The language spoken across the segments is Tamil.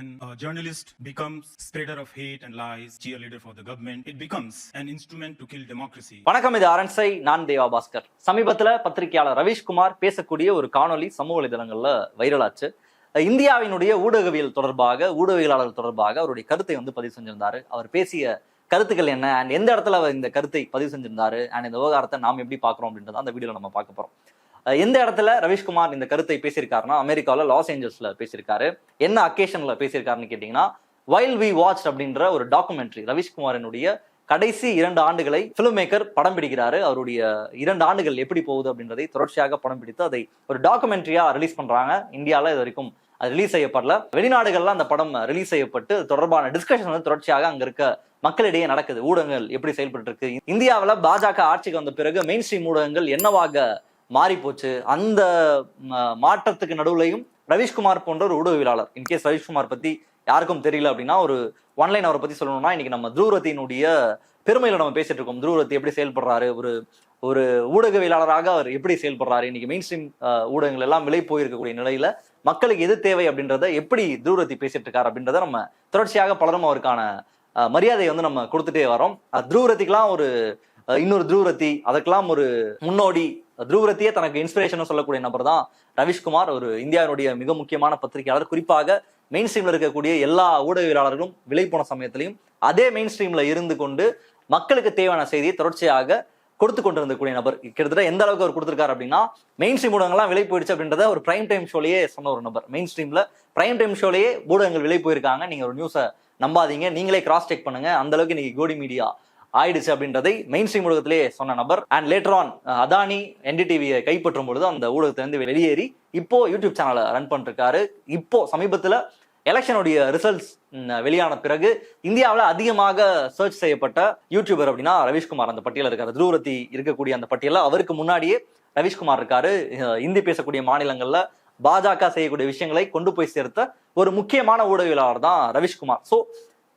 when a journalist becomes spreader of hate and lies, cheerleader for the government, it becomes an instrument to kill democracy. வணக்கம் இது அரண்சை நான் தேவா பாஸ்கர். சமீபத்துல பத்திரிகையாளர் ரவீஷ்குமார் பேசக்கூடிய ஒரு காணொளி சமூக வலைதளங்கள்ல வைரலாச்சு. இந்தியாவினுடைய ஊடகவியல் தொடர்பாக ஊடகவியலாளர் தொடர்பாக அவருடைய கருத்தை வந்து பதிவு செஞ்சிருந்தாரு. அவர் பேசிய கருத்துக்கள் என்ன அண்ட் எந்த இடத்துல அவர் இந்த கருத்தை பதிவு செஞ்சிருந்தாரு அண்ட் இந்த விவகாரத்தை நாம் எப்படி பார்க்குறோம் அப்படின்றத அந்த வீடியோல நம்ம பார்க்க போறோம். எந்த இடத்துல ரவீஷ்குமார் இந்த கருத்தை பேசியிருக்காருன்னா அமெரிக்காவில் லாஸ் ஏஞ்சல்ஸ்ல பேசியிருக்காரு. என்ன அக்கேஷன்ல பேசியிருக்காருன்னு கேட்டிங்கன்னா வைல் வி வாட்ச் அப்படின்ற ஒரு டாக்குமெண்ட்ரி. ரவிஷ்குமாரினுடைய கடைசி இரண்டு ஆண்டுகளை ஃபிலிம் மேக்கர் படம் பிடிக்கிறாரு. அவருடைய இரண்டு ஆண்டுகள் எப்படி போகுது அப்படின்றதை தொடர்ச்சியாக படம் பிடித்து அதை ஒரு டாக்குமெண்ட்ரியா ரிலீஸ் பண்றாங்க. இந்தியாவில் இது வரைக்கும் அது ரிலீஸ் செய்யப்படல. வெளிநாடுகள்ல அந்த படம் ரிலீஸ் செய்யப்பட்டு தொடர்பான டிஸ்கஷன் வந்து தொடர்ச்சியாக அங்க இருக்க மக்களிடையே நடக்குது. ஊடகங்கள் எப்படி செயல்பட்டு இருக்கு இந்தியாவில் பாஜக ஆட்சிக்கு வந்த பிறகு மெயின் ஸ்ட்ரீம் ஊடகங்கள் என்னவாக மாறி போச்சு அந்த மாற்றத்துக்கு நடுவுலையும் ரவீஷ்குமார் போன்ற ஒரு ஊடகவியலாளர். இன்கேஸ் ரவீஷ்குமார் பத்தி யாருக்கும் தெரியல அப்படின்னா ஒரு ஒன்லைன் அவரை பத்தி சொல்லணும்னா இன்னைக்கு நம்ம துருவத்தினுடைய பெருமையில நம்ம பேசிட்டு இருக்கோம். துருவத்தி எப்படி செயல்படுறாரு ஒரு ஒரு ஊடகவியலாளராக அவர் எப்படி செயல்படுறாரு இன்னைக்கு மெயின் ஸ்ட்ரீம் ஊடகங்கள் எல்லாம் விலை போயிருக்கக்கூடிய நிலையில மக்களுக்கு எது தேவை அப்படின்றத எப்படி துருவத்தி பேசிட்டு இருக்காரு அப்படின்றத நம்ம தொடர்ச்சியாக பலரும் அவருக்கான மரியாதையை வந்து நம்ம கொடுத்துட்டே வரோம் துருவரத்திக்கெல்லாம் ஒரு இன்னொரு துருவரத்தி அதுக்கெல்லாம் ஒரு முன்னோடி துருவரத்தையே தனக்கு இன்ஸ்பிரேஷன் சொல்லக்கூடிய நபர் தான் ரவிஷ்குமார். ஒரு இந்தியாவினுடைய மிக முக்கியமான பத்திரிகையாளர். குறிப்பாக மெயின் ஸ்ட்ரீம்ல இருக்கக்கூடிய எல்லா ஊடகவியலாளர்களும் விலை போன சமயத்திலையும் அதே மெயின் ஸ்ட்ரீம்ல இருந்து கொண்டு மக்களுக்கு தேவையான செய்தியை தொடர்ச்சியாக கொடுத்து கொண்டிருந்தக்கூடிய நபர். கிட்டத்தட்ட எந்த அளவுக்கு அவர் கொடுத்திருக்காரு அப்படின்னா மெயின் ஸ்ட்ரீம் ஊடகங்கள்லாம் விலை போயிடுச்சு அப்படின்றத ஒரு பிரைம் டைம் ஷோலேயே சொன்ன ஒரு நபர். மெயின் ஸ்ட்ரீம்ல பிரைம் டைம் ஷோலேயே ஊடகங்கள் விலை போயிருக்காங்க. நீங்க ஒரு நியூஸை நம்பாதீங்க. நீங்களே கிராஸ் செக் பண்ணுங்க. அந்த அளவுக்கு இன்னைக்கு கோடி மீடியா ஆயிடுச்சு அப்படின்றதை மெயின் ஸ்ட்ரீம் ஊடகத்திலே சொன்ன நபர். அண்ட் லேட்டர் ஆன் அதானி என்டிடிவியை கைப்பற்றும் பொழுது அந்த ஊடகத்திலிருந்து வெளியேறி இப்போ யூடியூப் சேனலை ரன் பண்ணிருக்காரு இப்போ சமீபத்தில் எலெக்ஷனுடைய ரிசல்ட்ஸ் வெளியான பிறகு இந்தியாவில் அதிகமாக சர்ச் செய்யப்பட்ட யூடியூபர் அப்படின்னா ரவீஷ்குமார் அந்த பட்டியலில் இருக்காரு. துருவரத்தி இருக்கக்கூடிய அந்த பட்டியலில் அவருக்கு முன்னாடியே ரவீஷ்குமார் இருக்காரு. இந்தி பேசக்கூடிய மாநிலங்களில் பாஜக செய்யக்கூடிய விஷயங்களை கொண்டு போய் சேர்த்த ஒரு முக்கியமான ஊடகவியலாளர் தான் ரவீஷ்குமார். ஸோ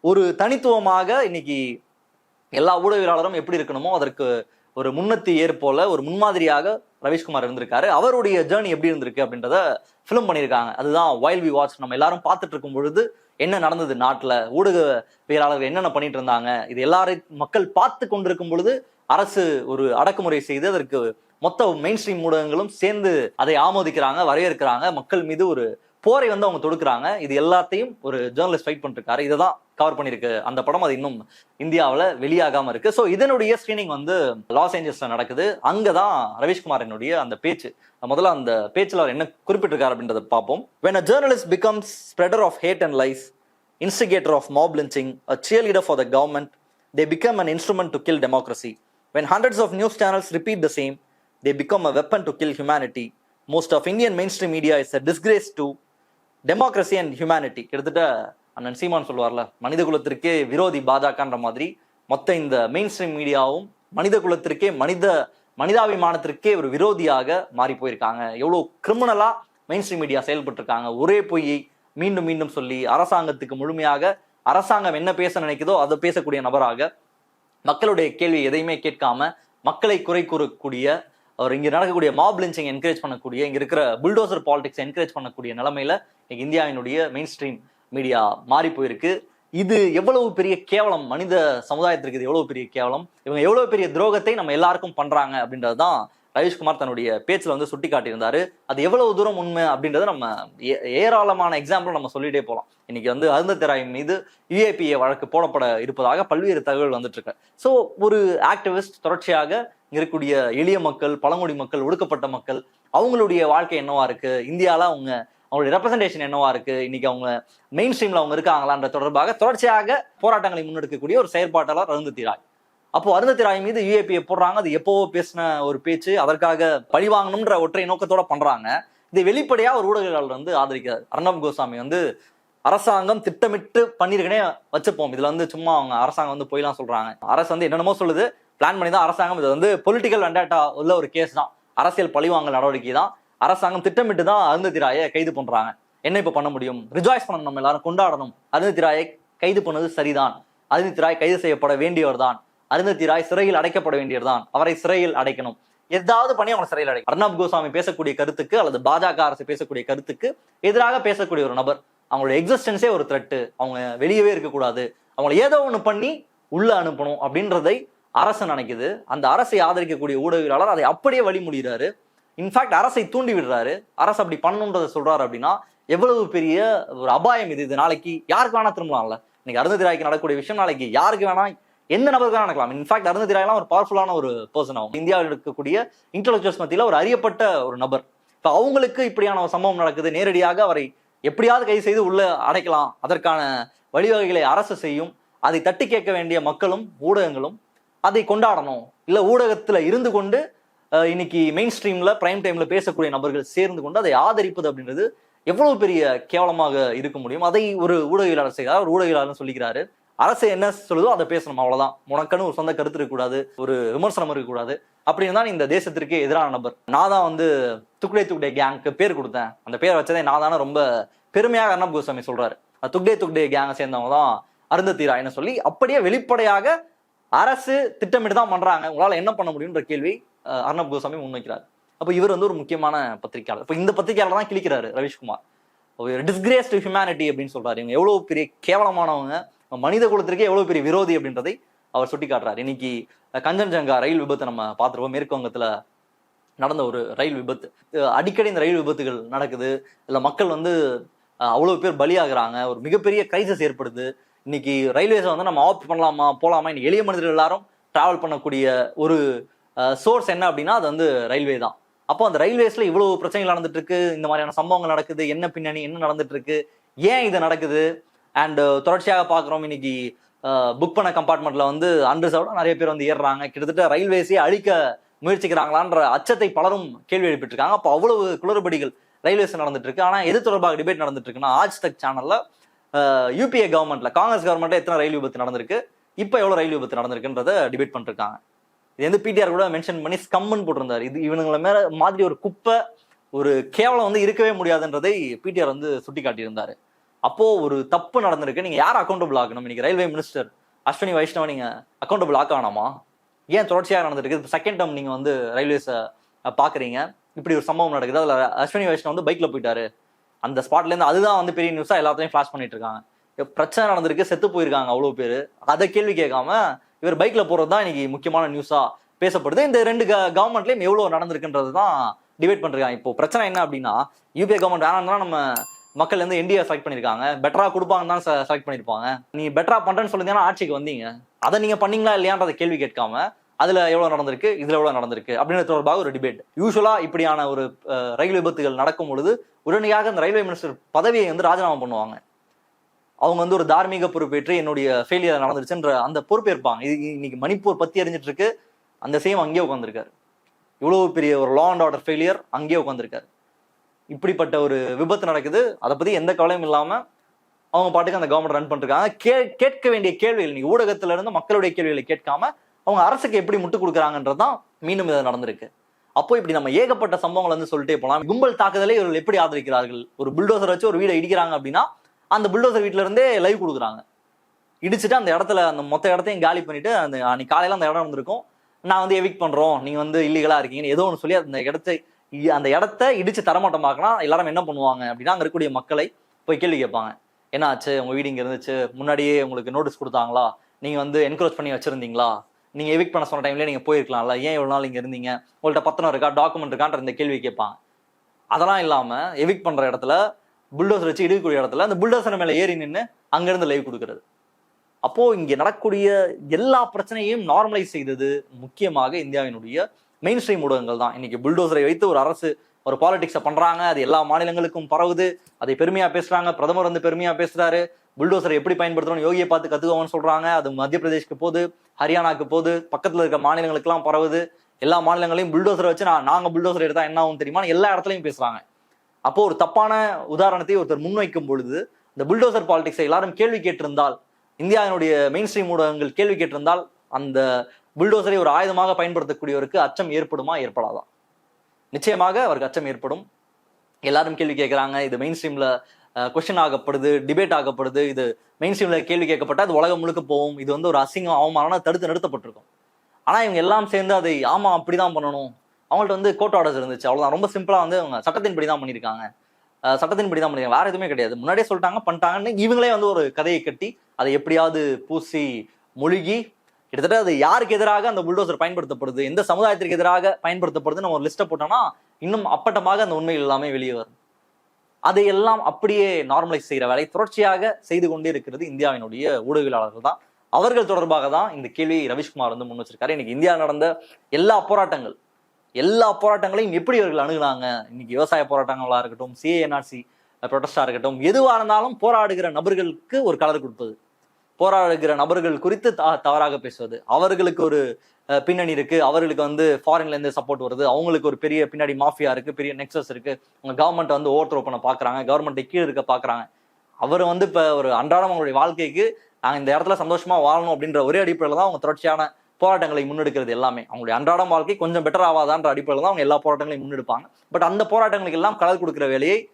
ஒரு தனித்துவமாக இன்னைக்கு எல்லா ஊடகவியலாளரும் எப்படி இருக்கணுமோ அதற்கு ஒரு முன்னத்தி ஏற்போல ஒரு முன்மாதிரியாக ரவீஷ்குமார் இருந்திருக்காரு. அவருடைய ஜேர்னி எப்படி இருந்திருக்கு அப்படின்றத ஃபிலிம் பண்ணியிருக்காங்க. அதுதான் வைல் வி வாட்ச் நம்ம எல்லாரும் பார்த்துட்டு இருக்கும் பொழுது என்ன நடந்தது நாட்டில்? ஊடகவியலாளர்கள் என்னென்ன பண்ணிட்டு இருந்தாங்க? இது எல்லாரையும் மக்கள் பார்த்து கொண்டிருக்கும் பொழுது அரசு ஒரு அடக்குமுறை செய்து அதற்கு மொத்த மெயின் ஸ்ட்ரீம் ஊடகங்களும் சேர்ந்து அதை ஆமோதிக்கிறாங்க வரவேற்கிறாங்க. மக்கள் மீது ஒரு போரை வந்து அவங்க தொடுக்கிறாங்க இது எல்லாத்தையும் ஒரு ஜேர்னலிஸ்ட் ஃபைட் பண்ணிருக்காரு இதை தான் கவர் பண்ணியிருக்கு அந்த படம் அது இன்னும் இந்தியாவில் வெளியாகாமல் இருக்கு ஸோ இதனுடைய ஸ்க்ரீனிங் வந்து லாஸ் ஏஞ்சல்ஸில் நடக்குது அங்கே தான் ரவிஷ்குமாரனுடைய அந்த பேச்சு முதல்ல அந்த பேச்சில் அவர் என்ன குறிப்பிட்டிருக்காரு அப்படின்றத பார்ப்போம் when a journalist becomes spreader of hate and lies instigator of mob lynching a cheer leader for the government they become an instrument to kill democracy when hundreds of news channels repeat the same they become a weapon to kill humanity most of Indian main stream media is a disgrace to democracy and humanity கிட்டத்தட்ட அண்ணன் சீமான் சொல்லுவார்ல மனித குலத்திற்கே விரோதி பாஜகன்ற மாதிரி மொத்த இந்த மெயின் ஸ்ட்ரீம் மீடியாவும் மனித குலத்திற்கே மனித மனிதாபிமானத்திற்கே ஒரு விரோதியாக மாறி போயிருக்காங்க. எவ்வளோ கிரிமினலா மெயின் ஸ்ட்ரீம் மீடியா செயல்பட்டுருக்காங்க. ஒரே பொய்யை மீண்டும் மீண்டும் சொல்லி அரசாங்கத்துக்கு முழுமையாக அரசாங்கம் என்ன பேச நினைக்குதோ அதை பேசக்கூடிய நபராக மக்களுடைய கேள்வி எதையுமே கேட்காம மக்களை குறை கூறக்கூடிய அவர் இங்க நடக்கக்கூடிய மாப் லிஞ்சிங் என்கரேஜ் பண்ணக்கூடிய இங்க இருக்கிற புல்டோசர் பாலிடிக்ஸ் என்கரேஜ் பண்ணக்கூடிய நிலமையில இன்னைக்கு இந்தியாவினுடைய மெயின் ஸ்ட்ரீம் மீடியா மாறி போயிருக்கு. இது எவ்வளவு பெரிய கேவலம்? மனித சமுதாயத்திற்கு இது எவ்வளவு பெரிய கேவலம்? இவங்க எவ்வளவு பெரிய துரோகத்தை நம்ம எல்லாருக்கும் பண்றாங்க அப்படின்றது தான் ரவீஷ்குமார் தன்னுடைய பேச்சில் வந்து சுட்டி காட்டியிருந்தாரு. அது எவ்வளவு தூரம் உண்மை அப்படின்றத நம்ம ஏ- ஏராளமான எக்ஸாம்பிள் நம்ம சொல்லிட்டே போகலாம். இன்னைக்கு வந்து அருந்ததிராய் மீது யுஏபிஏ வழக்கு போடப்பட இருப்பதாக பல்வேறு தகவல் வந்துட்டு இருக்கு ஸோ ஒரு ஆக்டிவிஸ்ட் தொடர்ச்சியாக இருக்கக்கூடிய எளிய மக்கள் பழங்குடி மக்கள் ஒடுக்கப்பட்ட மக்கள் அவங்களுடைய வாழ்க்கை என்னவா இருக்கு? இந்தியாவில் அவங்க அவங்களுடைய ரெப்ரசன்டேஷன் என்னவா இருக்கு? இன்னைக்கு அவங்க மெயின் ஸ்ட்ரீம்ல அவங்க இருக்காங்களான்ற தொடர்பாக தொடர்ச்சியாக போராட்டங்களை முன்னெடுக்கக்கூடிய ஒரு செயற்பாட்டாளர் அருந்ததி அப்போ அருந்ததி ராய் மீது யூஏபியை போடுறாங்க. அது எப்போவோ பேசின ஒரு பேச்சு. அதற்காக பழி வாங்கணும்ன்ற ஒற்றை நோக்கத்தோட பண்றாங்க. இதை வெளிப்படையா ஒரு ஊடகங்கள் வந்து ஆதரிக்கிறார். அர்ணப் கோசாமி வந்து அரசாங்கம் திட்டமிட்டு பண்ணிருக்கனே வச்சுப்போம். இதுல வந்து சும்மா அவங்க அரசாங்கம் வந்து போய்லாம் சொல்றாங்க. அரசு வந்து என்னென்னமோ சொல்லுது. பிளான் பண்ணி தான் அரசாங்கம். இது வந்து பொலிட்டிக்கல் வெண்டாட்டா உள்ள ஒரு கேஸ் தான். அரசியல் பழிவாங்கல் நடவடிக்கை தான். அரசாங்கம் திட்டமிட்டு தான் அருந்ததி ராயை கைது பண்றாங்க. என்ன இப்ப பண்ண முடியும்? ரிஜாய்ஸ் பண்ணணும். நம்ம எல்லாரும் கொண்டாடணும். அருந்ததி ராயை கைது பண்ணது சரிதான். அருந்ததி ராய் கைது செய்யப்பட வேண்டியவர் தான் அருந்ததி ராய் சிறையில் அடைக்கப்பட வேண்டியதுதான். அவரை சிறையில் அடைக்கணும். ஏதாவது பண்ணி அவங்களை சிறையில் அடைக்கணும். அர்ணப் கோசாமி பேசக்கூடிய கருத்துக்கு அல்லது பாஜக அரசு பேசக்கூடிய கருத்துக்கு எதிராக பேசக்கூடிய ஒரு நபர். அவங்களோட எக்ஸிஸ்டன்ஸே ஒரு த்ரெட்டு அவங்க வெளியவே இருக்கக்கூடாது. அவங்கள ஏதோ ஒன்று பண்ணி உள்ள அனுப்பணும் அப்படின்றதை அரசு நினைக்குது. அந்த அரசை ஆதரிக்கக்கூடிய ஊடகவியலாளர் அதை அப்படியே வழிமொழிகிறாரு. இன்ஃபேக்ட் அரசை தூண்டி விடுறாரு. அரசு அப்படி பண்ணணுன்றதை சொல்றாரு அப்படின்னா எவ்வளவு பெரிய ஒரு அபாயம் இது. இது நாளைக்கு யாருக்கு வேணா திரும்பலாம்ல. இன்னைக்கு அருந்ததி ராய்க்கு நடக்கக்கூடிய விஷயம் நாளைக்கு யாருக்கு வேணா எந்த நபருக்கு நடக்கலாம்? இன்ஃபேக்ட் அருந்ததி ராய்லாம் ஒரு பவர்ஃபுல்லான ஒரு பர்சன் ஆகும். இந்தியாவில் இருக்கக்கூடிய இன்டெலக்சுவல்ஸ் மத்தியில் ஒரு அறியப்பட்ட ஒரு நபர். இப்போ அவங்களுக்கு இப்படியான ஒரு சம்பவம் நடக்குது. நேரடியாக அவரை எப்படியாவது கைது செய்து உள்ள அடைக்கலாம். அதற்கான வழிவகைகளை அரசு செய்யும். அதை தட்டி கேட்க வேண்டிய மக்களும் ஊடகங்களும் அதை கொண்டாடணும். இல்லை ஊடகத்தில் இருந்து கொண்டு இன்னைக்கு மெயின் ஸ்ட்ரீம்ல பிரைம் டைம்ல பேசக்கூடிய நபர்கள் சேர்ந்து கொண்டு அதை ஆதரிப்பது அப்படின்றது எவ்வளவு பெரிய கேவலமாக இருக்க முடியும்? அதை ஒரு ஊடகவியலாளர் செய்கிறார் ஒரு ஊடகவியலாளர் சொல்லிக்கிறாரு. அரசு என்ன சொல்லுதோ அதை பேசணும் அவ்வளவுதான். உனக்குன்னு ஒரு சொந்த கருத்து இருக்கக்கூடாது ஒரு விமர்சனம் இருக்கக்கூடாது. அப்படின்னு தான் இந்த தேசத்திற்கு எதிரான நபர். நான் தான் வந்து துக்டே துக்டே கேங்க்கு பேர் கொடுத்தேன். அந்த பேரை வச்சதே நான் தானே ரொம்ப பெருமையாக அர்ணப் கோஸ்வாமி சொல்றாரு. துக்டே துக்டே கேங்கை சேர்ந்தவங்க தான் அருந்தத்தீரா என்ன சொல்லி அப்படியே வெளிப்படையாக அரசு திட்டமிட்டு தான் பண்றாங்க. உங்களால் என்ன பண்ண முடியும்ன்ற கேள்வி அர்ணப் கோஸ்வாமி முன்வைக்கிறார். அப்போ இவர் வந்து ஒரு முக்கியமான பத்திரிகையாளர். இப்போ இந்த பத்திரிகையாளர் தான் கிழிக்கிறாரு ரவிஷ்குமார். ஒரு டிஸ்கிரேஸ்டு ஹியூமனிட்டி அப்படின்னு சொல்றாரு. இவங்க எவ்வளவு பெரிய கேவலமானவங்க. மனித குலத்திற்கே எவ்வளவு பெரிய விரோதி அப்படின்றதை அவர் சுட்டி காட்டுறாரு இன்னைக்கு கஞ்சன்ஜங்கா ரயில் விபத்தை நம்ம பார்த்துருப்போம். மேற்கு வங்கத்துல நடந்த ஒரு ரயில் விபத்து. அடிக்கடி இந்த ரயில் விபத்துகள் நடக்குது. இல்ல மக்கள் வந்து அவ்வளோ அவ்வளவு பேர் பலியாகிறாங்க. ஒரு மிகப்பெரிய கிரைசஸ் ஏற்படுது. இன்னைக்கு ரயில்வேஸை வந்து நம்ம ஆஃப் பண்ணலாமா போகலாமா இன்னைக்கு எளிய மனிதர்கள் எல்லாரும் டிராவல் பண்ணக்கூடிய ஒரு சோர்ஸ் என்ன அப்படின்னா அது வந்து ரயில்வே தான். அப்போ அந்த ரயில்வேஸ்ல இவ்வளவு பிரச்சனைகள் நடந்துட்டு இருக்கு. இந்த மாதிரியான சம்பவங்கள் நடக்குது. என்ன பின்னணி என்ன நடந்துட்டு இருக்கு? ஏன் இது நடக்குது? அண்ட் uh, தொடர்ச்சியாக பார்க்குறோம். இன்னைக்கு uh, புக் பண்ண கம்பார்ட்மெண்ட்டில் வந்து அன்ரிசர்வ்டாக நிறைய பேர் வந்து ஏறுறாங்க. கிட்டத்தட்ட ரயில்வேஸே அழிக்க முயற்சிக்கிறாங்களான்ற அச்சத்தை பலரும் கேள்வி எழுப்பிட்டு இருக்காங்க அப்போ அவ்வளவு குளறுபடிகள் ரயில்வேஸ் நடந்துட்டு இருக்கு ஆனால் எது தொடர்பாக டிபேட் நடந்துட்டு இருக்குன்னா ஆஜ் தக் சேனலில் யூபிஏ கவர்மெண்ட்ல காங்கிரஸ் கவர்மெண்ட்ல எத்தனை ரயில் விபத்து நடந்திருக்கு இப்போ எவ்வளோ ரயில் விபத்து நடந்திருக்குன்றத டிபேட் பண்ணிருக்காங்க இது வந்து பிடிஆர் கூட மென்ஷன் பண்ணி ஸ்கம்முன்னு போட்டிருந்தார். இது இவனுங்களை மேல மாதிரி ஒரு குப்பை ஒரு கேவலம் வந்து இருக்கவே முடியாதுன்றதை பிடிஆர் வந்து சுட்டி காட்டியிருந்தாரு அப்போ ஒரு தப்பு நடந்திருக்கு. நீங்க யார் அக்கௌண்டபிள் ஆகணும்? இன்னைக்கு ரயில்வே மினிஸ்டர் அஸ்வினி வைஷ்ணவ நீங்க அக்கௌண்டபிள் ஆக்க வேணாமா? ஏன் தொடர்ச்சியாக நடந்திருக்கு செகண்ட் டைம் நீங்க வந்து ரயில்வேஸை பாக்குறீங்க. இப்படி ஒரு சம்பவம் நடக்குது. அதுல அஸ்வினி வைஷ்ணவ் வந்து பைக்ல போயிட்டாரு. அந்த ஸ்பாட்ல இருந்து அதுதான் வந்து பெரிய நியூஸா எல்லாத்தையும் ஃபிளாஷ் பண்ணிட்டு இருக்காங்க. பிரச்சனை நடந்திருக்கு செத்து போயிருக்காங்க அவ்வளவு பேர். அதை கேள்வி கேட்காம இவர் பைக்ல போறது தான் இன்னைக்கு முக்கியமான நியூஸா பேசப்படுது. இந்த ரெண்டு கவர்மெண்ட்லயும் எவ்வளவு நடந்திருக்குன்றது தான் டிபேட் பண்றாங்க இப்போ பிரச்சனை என்ன அப்படின்னா யூபிஐ கவர்மெண்ட் வேணாம் நம்ம மக்கள் வந்து என்டிஏ செலக்ட் பண்ணிருக்காங்க. பெட்டரா கொடுப்பாங்க தான் செலக்ட் பண்ணிருப்பாங்க. நீ பெட்டரா பண்றேன்னு சொல்லிருந்தீங்கன்னா ஆட்சிக்கு வந்தீங்க. அதை நீங்க பண்ணீங்களா இல்லையான்றதை கேள்வி கேட்காம அதுல எவ்வளவு நடந்திருக்கு இதுல எவ்வளவு நடந்திருக்கு அப்படின்ற தொடர்பாக ஒரு டிபேட் யூஸ்வலா இப்படியான ஒரு ரயில் விபத்துகள் நடக்கும் பொழுது உடனடியாக அந்த ரயில்வே மினிஸ்டர் பதவியை வந்து ராஜினாமா பண்ணுவாங்க. அவங்க வந்து ஒரு தார்மீக பொறுப்பேற்று என்னுடைய ஃபெயிலியர் நடந்துருச்சுன்ற அந்த பொறுப்பேற்பாங்க இது இன்னைக்கு மணிப்பூர் பத்தி அறிஞ்சிட்டு இருக்கு. அந்த சேம் அங்கேயே உட்காந்துருக்காரு இவ்வளவு பெரிய ஒரு லா அண்ட் ஆர்டர் ஃபெயிலியர் அங்கேயே உட்காந்துருக்காரு இப்படிப்பட்ட ஒரு விபத்து நடக்குது. அதை பத்தி எந்த கவலையும் இல்லாம அவங்க பாட்டுக்கு அந்த கவர்மெண்ட் ரன் பண்ணிருக்காங்க. கே கேட்க வேண்டிய கேள்விகள் நீ ஊடகத்துல இருந்து மக்களுடைய கேள்விகளை கேட்காம அவங்க அரசுக்கு எப்படி முட்டு கொடுக்குறாங்கன்றதுதான் மீண்டும் இது நடந்திருக்கு. அப்போ இப்படி நம்ம ஏகப்பட்ட சம்பவங்கள் வந்து சொல்லிட்டே போலாம். கும்பல் தாக்குதலை இவர்கள் எப்படி ஆதரிக்கிறார்கள்? ஒரு புல்டோசர் வச்சு ஒரு வீடை இடிக்கிறாங்க அப்படின்னா அந்த புல்டோசர் வீட்ல இருந்தே லைவ் கொடுக்குறாங்க. இடிச்சுட்டு அந்த இடத்துல அந்த மொத்த இடத்தையும் காலி பண்ணிட்டு அந்த அன்னைக்கு காலையில அந்த இடம் இருந்திருக்கும் நான் வந்து எவிக் பண்றோம். நீங்க வந்து இல்லீகலா இருக்கீங்கன்னு ஏதோ ஒன்று சொல்லி அந்த இடத்தை அந்த இடத்த இடிச்சு தரமாட்டமாக்கினா எல்லாரும் என்ன பண்ணுவாங்க அப்படின்னா அங்க இருக்கக்கூடிய மக்களை போய் கேள்வி கேட்பாங்க. என்ன ஆச்சு? உங்க வீடு இங்க இருந்துச்சு. முன்னாடியே உங்களுக்கு நோட்டீஸ் கொடுத்தாங்களா? நீங்க வந்து என்கரேஜ் பண்ணி வச்சிருந்தீங்களா? நீங்க எவிக் பண்ண சொன்ன டைம்ல நீங்க போயிருக்கலாம்ல. ஏன் இவ்வளவு நாள் இங்க இருந்தீங்க? உங்கள்ட்ட பத்திரம் இருக்கா? டாக்குமெண்ட் இருக்கான்ற இந்த கேள்வி கேட்பாங்க. அதெல்லாம் இல்லாம எவிக் பண்ற இடத்துல புல்டோசர் வச்சு இடிக்கக்கூடிய இடத்துல அந்த புல்டோசர் மேல ஏறி நின்று அங்கிருந்து லைவ் கொடுக்கறது. அப்போ இங்க நடக்கக்கூடிய எல்லா பிரச்சனையும் நார்மலைஸ் செய்தது முக்கியமாக இந்தியாவினுடைய மெயின் ஸ்ட்ரீம் ஊடகங்கள் தான். இன்னைக்கு புல்டோசரை வைத்து ஒரு அரசு ஒரு பாலிடிக்ஸை பண்ணுறாங்க அது எல்லா மாநிலங்களுக்கும் பரவுது. அதை பெருமையாக பேசுகிறாங்க பிரதமர் வந்து பெருமையாக பேசுகிறாரு புல்டோசரை எப்படி பயன்படுத்தணும் யோகியை பார்த்து கத்துக்கோன்னு சொல்கிறாங்க அது மத்திய பிரதேஷ்க்கு போகுது ஹரியானாக்கு போகுது பக்கத்தில் இருக்க மாநிலங்களுக்கெல்லாம் பரவுது. எல்லா மாநிலங்களையும் புல்டோசரை வச்சு நான் நாங்கள் புல்டோசர் எடுத்தால் என்ன ஆகும் தெரியுமா? எல்லா இடத்துலையும் பேசுறாங்க. அப்போது ஒரு தப்பான உதாரணத்தை ஒருத்தர் முன்வைக்கும் பொழுது இந்த புல்டோசர் பாலிடிக்ஸை எல்லாரும் கேள்வி கேட்டிருந்தால் இந்தியாவினுடைய மெயின் ஸ்ட்ரீம் ஊடகங்கள் கேள்வி கேட்டிருந்தால் அந்த புல்டோசரை ஒரு ஆயுதமாக பயன்படுத்தக்கூடியவருக்கு அச்சம் ஏற்படுமா? ஏற்படாதா? நிச்சயமாக அவருக்கு அச்சம் ஏற்படும். எல்லாரும் கேள்வி கேட்குறாங்க இது மெயின் ஸ்ட்ரீம்ல கொஸ்டின் ஆகப்படுது டிபேட் ஆகப்படுது இது மெயின் ஸ்ட்ரீம்ல கேள்வி கேட்கப்பட்ட அது உலகம் முழுக்க போகும். இது வந்து ஒரு அசிங்கம் அவமானம் தடுத்து நிறுத்தப்பட்டிருக்கும். ஆனா இவங்க எல்லாம் சேர்ந்து அதை ஆமா அப்படிதான் பண்ணணும். அவங்கள்ட்ட வந்து கோர்ட் ஆர்டர்ஸ் இருந்துச்சு அவ்வளவுதான். ரொம்ப சிம்பிளா வந்து அவங்க சட்டத்தின்படி தான் பண்ணியிருக்காங்க. அஹ், சட்டத்தின்படி தான் பண்ணிருக்காங்க வேற எதுவுமே கிடையாது. முன்னாடியே சொல்லிட்டாங்க பண்ணிட்டாங்கன்னு இவங்களே வந்து ஒரு கதையை கட்டி அதை எப்படியாவது பூசி மொழிகி கிட்டத்தட்ட அது யாருக்கு எதிராக அந்த புல்டோசர் பயன்படுத்தப்படுது எந்த சமுதாயத்திற்கு எதிராக பயன்படுத்தப்படுதுன்னு நம்ம ஒரு லிஸ்ட்டை போட்டோம்னா இன்னும் அப்பட்டமாக அந்த உண்மைகள் எல்லாமே வெளியே வரும். அதையெல்லாம் அப்படியே நார்மலைஸ் செய்கிற வேலை தொடர்ச்சியாக செய்து கொண்டே இருக்கிறது இந்தியாவினுடைய ஊடகவியலாளர்கள் தான். அவர்கள் தொடர்பாக தான் இந்த கேள்வியை ரவிஷ்குமார் வந்து முன் வச்சிருக்காரு. இன்னைக்கு இந்தியா நடந்த எல்லா போராட்டங்கள் எல்லா போராட்டங்களையும் எப்படி இவர்கள் அணுகுனாங்க? இன்னைக்கு விவசாய போராட்டங்களா இருக்கட்டும் சிஏஎன்ஆர்சி ப்ரொடெஸ்டா இருக்கட்டும் எதுவாக இருந்தாலும் போராடுகிற நபர்களுக்கு ஒரு கலர் கொடுப்பது. போராடுகிற நபர்கள் குறித்து த- தவறாக பேசுவது. அவர்களுக்கு ஒரு பின்னணி இருக்கு. அவர்களுக்கு வந்து ஃபாரின்ல இருந்து சப்போர்ட் வருது. அவங்களுக்கு ஒரு பெரிய பின்னாடி மாஃபியா இருக்கு பெரிய நெக்ஸஸ் இருக்கு. அவங்க கவர்மெண்ட் வந்து ஓவர் த்ரோ பண்ண பாக்குறாங்க. கவர்மெண்ட் கீழே இருக்க பாக்குறாங்க. அவர் வந்து இப்ப ஒரு அன்றாடம் அவங்களுடைய வாழ்க்கைக்கு நாங்க இந்த இடத்துல சந்தோஷமா வாழணும் அப்படின்ற ஒரே அடிப்படையில தான் அவங்க தொடர்ச்சியான போராட்டங்களை முன்னெடுக்கிறது எல்லாமே. அவங்களுடைய அன்றாடம் வாழ்க்கை கொஞ்சம் பெட்டர் ஆவாதான்ற அடிப்படையில் தான் அவங்க எல்லா போராட்டங்களையும் முன்னெடுப்பாங்க. பட் அந்த போராட்டங்களுக்கு எல்லாம் கலர் கொடுக்குற வேலையை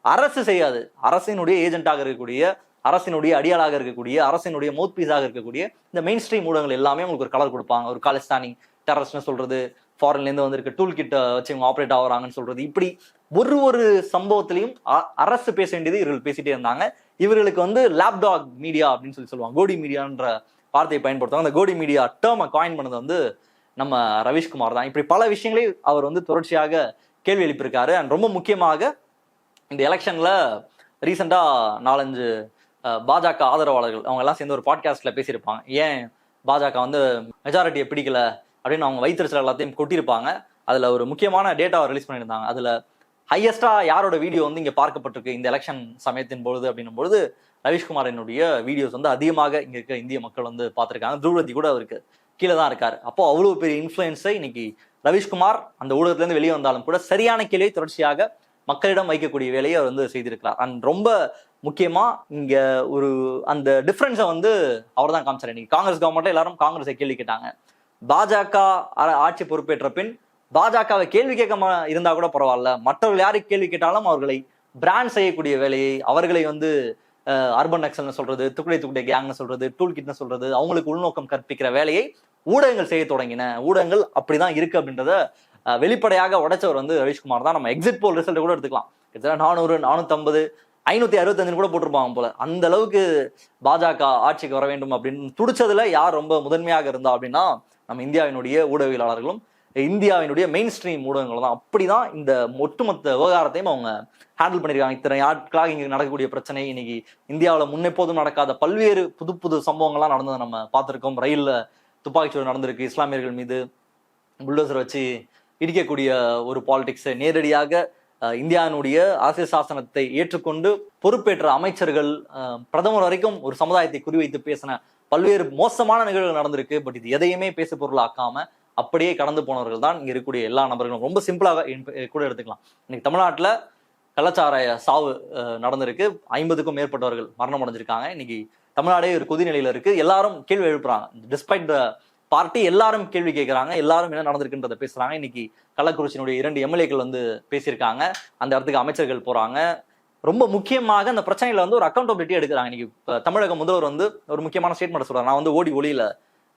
அரசு செய்யாது. அரசினுடைய ஏஜென்ட்டாக இருக்கக்கூடிய அரசினுடைய அடியாளாக இருக்கக்கூடிய அரசினுடைய மவுத் பீஸாக இருக்கக்கூடிய இந்த மெயின் ஸ்ட்ரீம் ஊடகங்கள் எல்லாமே உங்களுக்கு ஒரு கலர் கொடுப்பாங்க. ஒரு காலிஸ்தானிங் டெரரிஸ்ட்னு சொல்றது ஃபாரின்லேருந்து வந்திருக்க டூல் கிட்ட வச்சு இவங்க ஆப்ரேட் ஆகுறாங்கன்னு சொல்றது இப்படி ஒரு ஒரு சம்பவத்திலையும் அ- அரசு பேச வேண்டியது இவர்கள் பேசிட்டே இருந்தாங்க. இவர்களுக்கு வந்து லேப்டாக் மீடியா அப்படின்னு சொல்லி சொல்லுவாங்க. கோடி மீடியான்ற வார்த்தையை பயன்படுத்துவாங்க. அந்த கோடி மீடியா டேர்மை காயின் பண்ணது வந்து நம்ம ரவிஷ்குமார் தான். இப்படி பல விஷயங்களையும் அவர் வந்து தொடர்ச்சியாக கேள்வி எழுப்பியிருக்காரு. அண்ட் ரொம்ப முக்கியமாக இந்த எலெக்ஷன்ல ரீசெண்டாக நாலஞ்சு பாஜக ஆதரவாளர்கள் அவங்க எல்லாம் சேர்ந்து ஒரு பாட்காஸ்ட்ல பேசியிருப்பாங்க. ஏன் பாஜக வந்து மெஜாரிட்டியை பிடிக்கல அப்படின்னு அவங்க வைத்திருச்சல் எல்லாத்தையும் கொட்டியிருப்பாங்க. அதுல ஒரு முக்கியமான டேட்டாவை ரிலீஸ் பண்ணியிருந்தாங்க. அதுல ஹையஸ்டா யாரோட வீடியோ வந்து இங்க பார்க்கப்பட்டிருக்கு இந்த எலெக்ஷன் சமயத்தின் பொழுது அப்படின்னும் பொழுது ரவிஷ்குமாரினுடைய வீடியோஸ் வந்து அதிகமாக இங்க இருக்க இந்திய மக்கள் வந்து பார்த்துருக்காங்க. துருவதி கூட அவருக்கு கீழே தான் இருக்காரு. அப்போ அவ்வளவு பெரிய இன்ஃப்ளூயன்ஸை இன்னைக்கு ரவிஷ்குமார் அந்த ஊடகத்துலேருந்து வெளியே வந்தாலும் கூட சரியான கேள்வியை தொடர்ச்சியாக மக்களிடம் வைக்கக்கூடிய வேலையை அவர் வந்து செய்திருக்கிறார். அண்ட் ரொம்ப முக்கியமா இங்க ஒரு அந்த டிஃப்ரென்ஸை வந்து அவர் தான் காமிச்சார். இன்னைக்கு காங்கிரஸ் கவர்மெண்ட்ல எல்லாரும் காங்கிரஸை கேள்வி கேட்டாங்க. பாஜக ஆட்சி பொறுப்பேற்ற பின் பாஜகவை கேள்வி கேட்க இருந்தால் இருந்தா கூட பரவாயில்ல. மற்றவர்கள் யாரை கேள்வி கேட்டாலும் அவர்களை பிராண்ட் செய்யக்கூடிய வேலையை அவர்களை வந்து அர்பன் நக்சல்னு சொல்றது துக்குடை துக்குடை கேங்னு சொல்றது டூல் கிட்னு சொல்றது அவங்களுக்கு உள்நோக்கம் கற்பிக்கிற வேலையை ஊடகங்கள் செய்ய தொடங்கின. ஊடகங்கள் அப்படிதான் இருக்கு அப்படின்றத வெளிப்படையாக உடைச்சவர் வந்து ரவீஷ்குமார் தான். நம்ம எக்ஸிட் போல் ரிசல்ட் கூட எடுத்துக்கலாம். கிட்டத்தட்ட நானூறு நானூற்றம்பது ஐநூத்தி அறுபத்தஞ்சு கூட போட்டிருப்பாங்க போல. அந்த அளவுக்கு பாஜக ஆட்சிக்கு வர வேண்டும் அப்படின்னு துடிச்சதுல யார் ரொம்ப முதன்மையாக இருந்தா அப்படின்னா நம்ம இந்தியாவினுடைய ஊடகவியலாளர்களும் இந்தியாவினுடைய மெயின் ஸ்ட்ரீம் ஊடகங்களும் தான். அப்படிதான் இந்த ஒட்டுமொத்த விவகாரத்தையும் அவங்க ஹேண்டில் பண்ணிருக்காங்க இத்தனை ஆட்களாக இங்கே நடக்கக்கூடிய பிரச்சனை இன்னைக்கு இந்தியாவில் முன்னெப்போதும் நடக்காத பல்வேறு புது புது சம்பவங்கள்லாம் நடந்ததை நம்ம பார்த்துருக்கோம். ரயிலில் துப்பாக்கிச்சூடு நடந்திருக்கு. இஸ்லாமியர்கள் மீது புல்டோசர் வச்சு இடிக்கக்கூடிய ஒரு பாலிடிக்ஸை நேரடியாக இந்தியாவினுடைய ஆசிய சாசனத்தை ஏற்றுக்கொண்டு பொறுப்பேற்ற அமைச்சர்கள் பிரதமர் வரைக்கும் ஒரு சமுதாயத்தை குறிவைத்து பேசின பல்வேறு மோசமான நிகழ்வுகள் நடந்திருக்கு. பட் இது எதையுமே பேசு பொருளாக்காம அப்படியே கடந்து போனவர்கள் தான் இங்க இருக்கக்கூடிய எல்லா நபர்களும். ரொம்ப சிம்பிளாக கூட எடுத்துக்கலாம். இன்னைக்கு தமிழ்நாட்டில் கலாச்சார சாவு நடந்திருக்கு. ஐம்பதுக்கும் மேற்பட்டவர்கள் மரணம் அடைஞ்சிருக்காங்க. இன்னைக்கு தமிழ்நாடே ஒரு கொதிநிலையில இருக்கு. எல்லாரும் கேள்வி எழுப்புறாங்க. டிஸ்பைட் த பார்ட்டி எல்லாரும் கேள்வி கேட்குறாங்க எல்லாரும் என்ன நடந்திருக்குன்றத பேசுறாங்க. இன்னைக்கு கள்ளக்குறிச்சியினுடைய இரண்டு எம்எல்ஏக்கள் வந்து பேசியிருக்காங்க. அந்த இடத்துக்கு அமைச்சர்கள் போறாங்க. ரொம்ப முக்கியமாக அந்த பிரச்சனையில வந்து ஒரு அக்கௌண்டபிலிட்டி எடுக்கிறாங்க. இன்னைக்கு தமிழக முதல்வர் வந்து ஒரு முக்கியமான ஸ்டேட்மெண்ட் சொல்றாரு. நான் வந்து ஓடி ஒளியில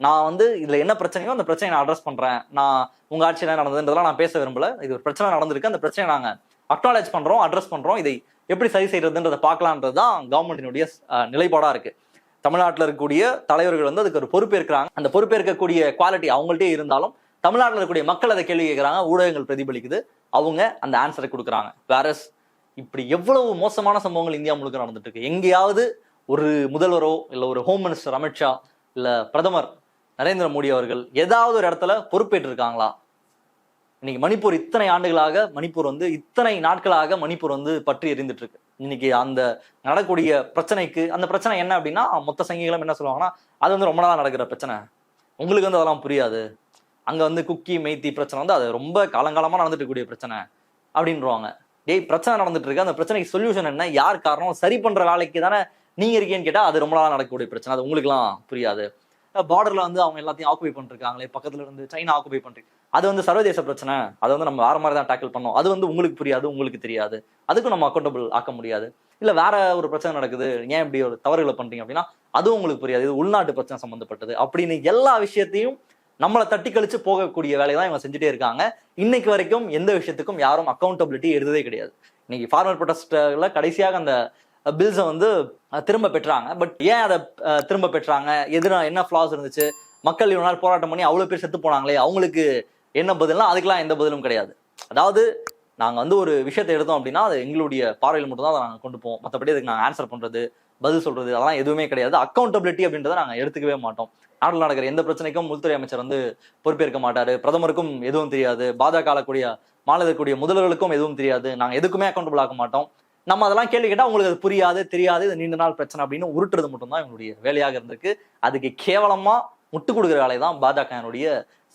நான் வந்து இதுல என்ன பிரச்சனையோ அந்த பிரச்சனையை நான் அட்ரஸ் பண்றேன். நான் உங்க ஆட்சியில் என்ன நடந்ததுன்றதெல்லாம் நான் பேச விரும்பல. இது ஒரு பிரச்சனை நடந்திருக்கு. அந்த பிரச்சனை நாங்க அக்னாலேஜ் பண்றோம் அட்ரஸ் பண்றோம். இதை எப்படி சரி செய்யறதுன்றதை பார்க்கலான்றது தான் கவர்மெண்டினுடைய நிலைப்பாடா இருக்கு. தமிழ்நாட்டில் இருக்கக்கூடிய தலைவர்கள் வந்து அதுக்கு ஒரு பொறுப்பேற்கிறாங்க. அந்த பொறுப்பேற்கக்கூடிய குவாலிட்டி அவங்கள்ட்டே இருந்தாலும் தமிழ்நாட்டில் இருக்கக்கூடிய மக்கள் அதை கேள்வி கேட்குறாங்க ஊடகங்கள் பிரதிபலிக்குது. அவங்க அந்த ஆன்சரை கொடுக்குறாங்க. வேறஸ் இப்படி எவ்வளவு மோசமான சம்பவங்கள் இந்தியா முழுக்க நடந்துட்டு இருக்கு. எங்கேயாவது ஒரு முதல்வரோ இல்லை ஒரு ஹோம் மினிஸ்டர் அமித்ஷா இல்லை பிரதமர் நரேந்திர மோடி அவர்கள் ஏதாவது ஒரு இடத்துல பொறுப்பேற்று இருக்காங்களா இன்னைக்கு மணிப்பூர் இத்தனை ஆண்டுகளாக மணிப்பூர் வந்து இத்தனை நாட்களாக மணிப்பூர் வந்து பற்றி எரிந்துட்டு இருக்கு. இன்னைக்கு அந்த நடக்கக்கூடிய பிரச்சனைக்கு அந்த பிரச்சனை என்ன அப்படின்னா மொத்த சங்கிகளும் என்ன சொல்லுவாங்கன்னா அது வந்து ரொம்ப நாளாக நடக்கிற பிரச்சனை. உங்களுக்கு வந்து அதெல்லாம் புரியாது. அங்கே வந்து குக்கி மெய்த்தி பிரச்சனை வந்து அது ரொம்ப காலங்காலமாக நடந்துட்டு இருக்கக்கூடிய பிரச்சனை அப்படின்றவாங்க. டேய் பிரச்சனை நடந்துட்டு இருக்கு. அந்த பிரச்சனைக்கு சொல்யூஷன் என்ன? யார் காரணம்? சரி பண்ணுற வேலைக்கு தானே நீங்க இருக்கீங்கன்னு கேட்டால் அது ரொம்ப நாளாக நடக்கக்கூடிய பிரச்சனை. அது உங்களுக்குலாம் புரியாது. பார்டர்ல வந்து அவங்க எல்லாத்தையும் ஆக்குபை பண்ணிருக்காங்களே பக்கத்துல இருந்து சைனா ஆக்குபை பண்றீங்க அது வந்து சர்வதேச பிரச்சனை. அதை வந்து நம்ம வேற மாதிரி தான் டேக்கிள் பண்ணோம். அது வந்து உங்களுக்கு புரியாது உங்களுக்கு தெரியாது. அதுக்கும் நம்ம அக்கௌண்டபிள் ஆக்க முடியாது. இல்ல வேற ஒரு பிரச்சனை நடக்குது. ஏன் இப்படி ஒரு தவறுகளை பண்றீங்க அப்படின்னா அதுவும் உங்களுக்கு புரியாது. இது உள்நாட்டு பிரச்சனை சம்பந்தப்பட்டது. அப்படின்னு எல்லா விஷயத்தையும் நம்மளை தட்டி கழிச்சு போகக்கூடிய வேலையை தான் இவங்க செஞ்சுட்டே இருக்காங்க. இன்னைக்கு வரைக்கும் எந்த விஷயத்துக்கும் யாரும் அக்கௌண்டபிலிட்டி எடுத்ததே கிடையாது. இன்னைக்கு ஃபார்மர் ப்ரொடெஸ்ட்ல கடைசியாக அந்த பில்ஸை வந்து திரும்ப பெற்றாங்க. பட் ஏன் அதை திரும்ப பெற்றாங்க? எதிர என்ன ஃப்ளாஸ் இருந்துச்சு? மக்கள் இவ்வளோ நாள் போராட்டம் பண்ணி அவ்வளோ பேர் செத்து போனாங்களே அவங்களுக்கு என்ன பதிலாம் அதுக்கெல்லாம் எந்த பதிலும் கிடையாது. அதாவது நாங்கள் வந்து ஒரு விஷயத்தை எடுத்தோம் அப்படின்னா அது எங்களுடைய பார்வையில் மட்டும்தான் அதை நாங்கள் கொண்டு போவோம். மற்றபடி அதுக்கு நாங்கள் ஆன்சர் பண்ணுறது பதில் சொல்கிறது அதெல்லாம் எதுவுமே கிடையாது. அக்கௌண்டபிலிட்டி அப்படின்றத நாங்கள் எடுத்துக்கவே மாட்டோம். நாட்டில் நடக்கிற எந்த பிரச்சனைக்கும் உள்துறை அமைச்சர் வந்து பொறுப்பேற்க மாட்டார். பிரதமருக்கும் எதுவும் தெரியாது. பாஜக ஆளக்கூடிய மாநிலக்கூடிய முதல்வர்களுக்கும் எதுவும் தெரியாது. நாங்கள் எதுக்குமே அக்கௌண்டபிள் ஆக மாட்டோம். நம்ம அதெல்லாம் கேள்வி கேட்டால் உங்களுக்கு அது புரியாது தெரியாது இது நீண்ட நாள் பிரச்சனை அப்படின்னு உருட்டுறது மட்டும்தான் இவங்களுடைய வேலையாக இருந்திருக்கு. அதுக்கு கேவலமா முட்டு கொடுக்குற வேலையை தான் பாஜகவினுடைய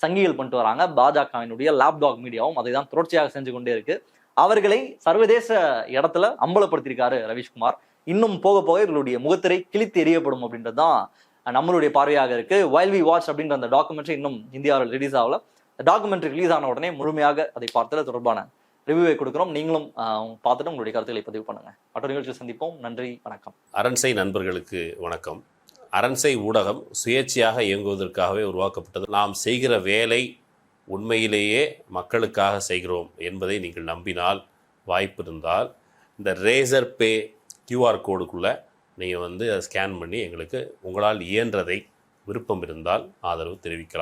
சங்கிகள் பண்ணிட்டு வராங்க. பாஜகவினுடைய லேப்டாக் மீடியாவும் அதை தான் தொடர்ச்சியாக செஞ்சு கொண்டே இருக்கு. அவர்களை சர்வதேச இடத்துல அம்பலப்படுத்தியிருக்காரு ரவீஷ்குமார். இன்னும் போக போக இவர்களுடைய முகத்திரை கிழித்து எறியப்படும் அப்படின்றது தான் நம்மளுடைய பார்வையாக இருக்கு. வைல் வி வாட்ச் அப்படின்ற அந்த டாக்குமெண்ட்ரி இன்னும் இந்தியாவில் ரிலீஸ் ஆகல. டாக்குமெண்ட்ரி ரிலீஸ் ஆன உடனே முழுமையாக அதை பார்த்தது தொடர்பான ரிவ்யூவை கொடுக்குறோம். நீங்களும் பார்த்துட்டு உங்களுடைய கருத்துக்களை பதிவு பண்ணுங்க. மற்ற நிகழ்ச்சியில் சந்திப்போம். நன்றி வணக்கம். அரண்சை நண்பர்களுக்கு வணக்கம். அரண்சை ஊடகம் சுயேட்சையாக இயங்குவதற்காகவே உருவாக்கப்பட்டது. நாம் செய்கிற வேலை உண்மையிலேயே மக்களுக்காக செய்கிறோம் என்பதை நீங்கள் நம்பினால் வாய்ப்பு இருந்தால் இந்த ரேசர் பே கியூஆர் கோடுக்குள்ளே நீங்கள் வந்து அதை ஸ்கேன் பண்ணி எங்களுக்கு உங்களால் இயன்றதை விருப்பம் இருந்தால் ஆதரவு தெரிவிக்கலாம்.